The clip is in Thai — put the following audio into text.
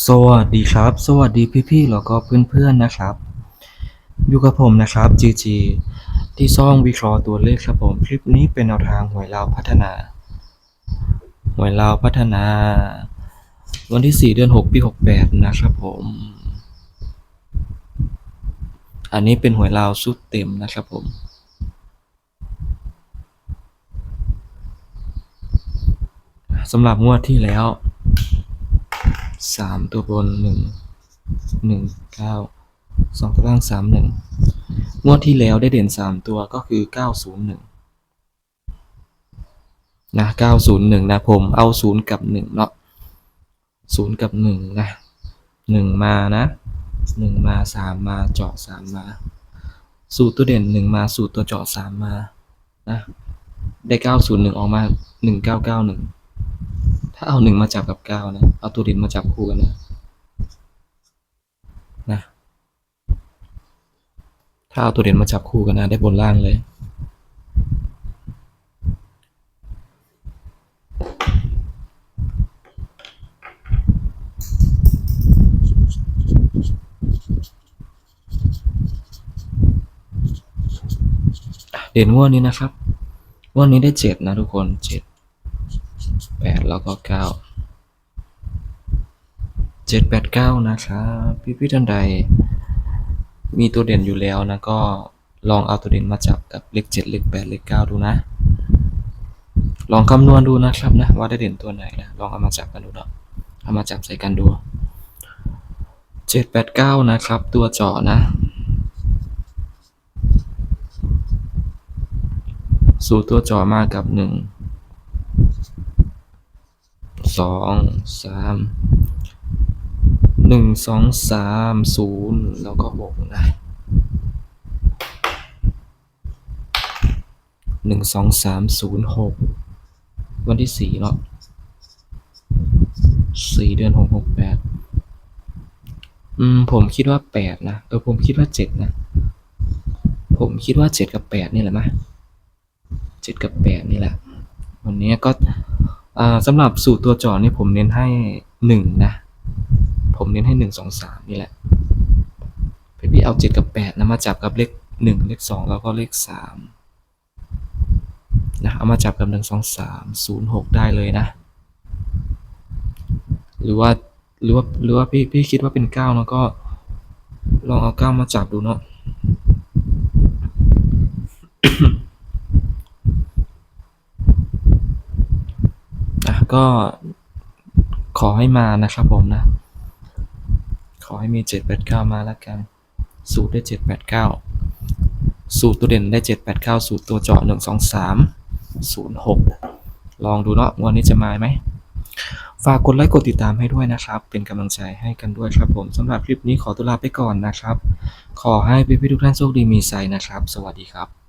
สวัสดีครับ สวัสดีพี่ๆแล้วก็เพื่อนๆนะครับ อยู่กับผมนะครับ GG ที่ซ่องวิเคราะห์ตัวเลขครับผมคลิปนี้เป็นแนวทางหวยลาวพัฒนาหวยลาวพัฒนา วันที่ 4 เดือน 6 ปี 68 นะครับผม อันนี้เป็นหวยลาวชุดเต็มนะครับผมสำหรับงวดที่แล้ว สามตัวบนหนึ่งหนึ่งเก้าสองตัวล่างสามหนึ่งงวดที่แล้วได้เด่นสามตัวก็คือเก้าศูนย์หนึ่งนะเก้าศูนย์หนึ่งนะผมเอาศูนย์กับหนึ่งเนาะศูนย์กับหนึ่งนะหนึ่งมานะหนึ่งมาสามมาเจาะสามมา สูตรตัวเด่นหนึ่งมาสูตรตัวเจาะสามมานะได้เก้าศูนย์หนึ่งออกมาหนึ่งเก้าเก้าหนึ่ง ถ้าเอาหนึ่งมาจับกับเก้านะ เอาตัวเด่นมาจับคู่กันนะนะ ถ้าเอาตัวเด่นมาจับคู่กันนะได้บนล่างเลย เด่นงวดนี้นะครับงวดนี้ได้เจ็ดนะทุกคนเจ็ด แปดแล้วก็เก้าเจ็ดแปดเก้านะครับพี่พี่ท่านใด มีตัวเด่นอยู่แล้วนะก็ลองเอาตัวเด่นมาจับกับเลขเจ็ดเลขแปดเลขเก้าดูนะ ลองคำนวณดูนะครับนะว่าได้เด่นตัวไหนนะลองเอามาจับกันดูเนาะเอามาจับใส่กันดูเจ็ดแปดเก้านะครับ ตัวจาะนะสูตัวจาะมากับหนึ่ง สองสามหนึ่งสองสามศูนย์แล้วก็หกนะหนึ่งสองสามศูนย์หกวันที่สี่เนาะสี่เดือนหกหกแปดอืมผมคิดว่าแปดนะเออผมคิดว่าเจ็ดนะ ผมคิดว่าเจ็ดกับแปดนี่แหละมะเจ็ดกับแปดนี่แหละ วันนี้ก็ สำหรับสูตรตัวจอนี่ผมเน้นให้หนึ่งนะ ผมเน้นให้หนึ่งสองสามนี่แหละพี่พี่เอาเจ็ดกับแปดนะมาจับกับเลขหนึ่งเลขสองแล้วก็เลขสามนะเอามาจับกับหนึ่งสองสามศูนย์หกได้เลยนะ หรือว่าหรือว่าหรือว่าพี่พี่คิดว่าเป็นเก้าแล้วก็ลองเอาเก้ามาจับดูเนาะ ก็ขอให้มานะครับผมนะ ขอให้มี 789 มาแล้วกัน สูตรได้ 789 สูตรตัวเด่นได้ 789 สูตรตัวเจาะ 123 06 ลองดูเนาะวันนี้จะมาไหม ฝากกดไลค์กดติดตามให้ด้วยนะครับ เป็นกำลังใจให้กันด้วยครับผมสำหรับคลิปนี้ขอตัวลาไปก่อนนะครับ ขอให้พี่ๆทุกท่านโชคดีมีใจนะครับ สวัสดีครับ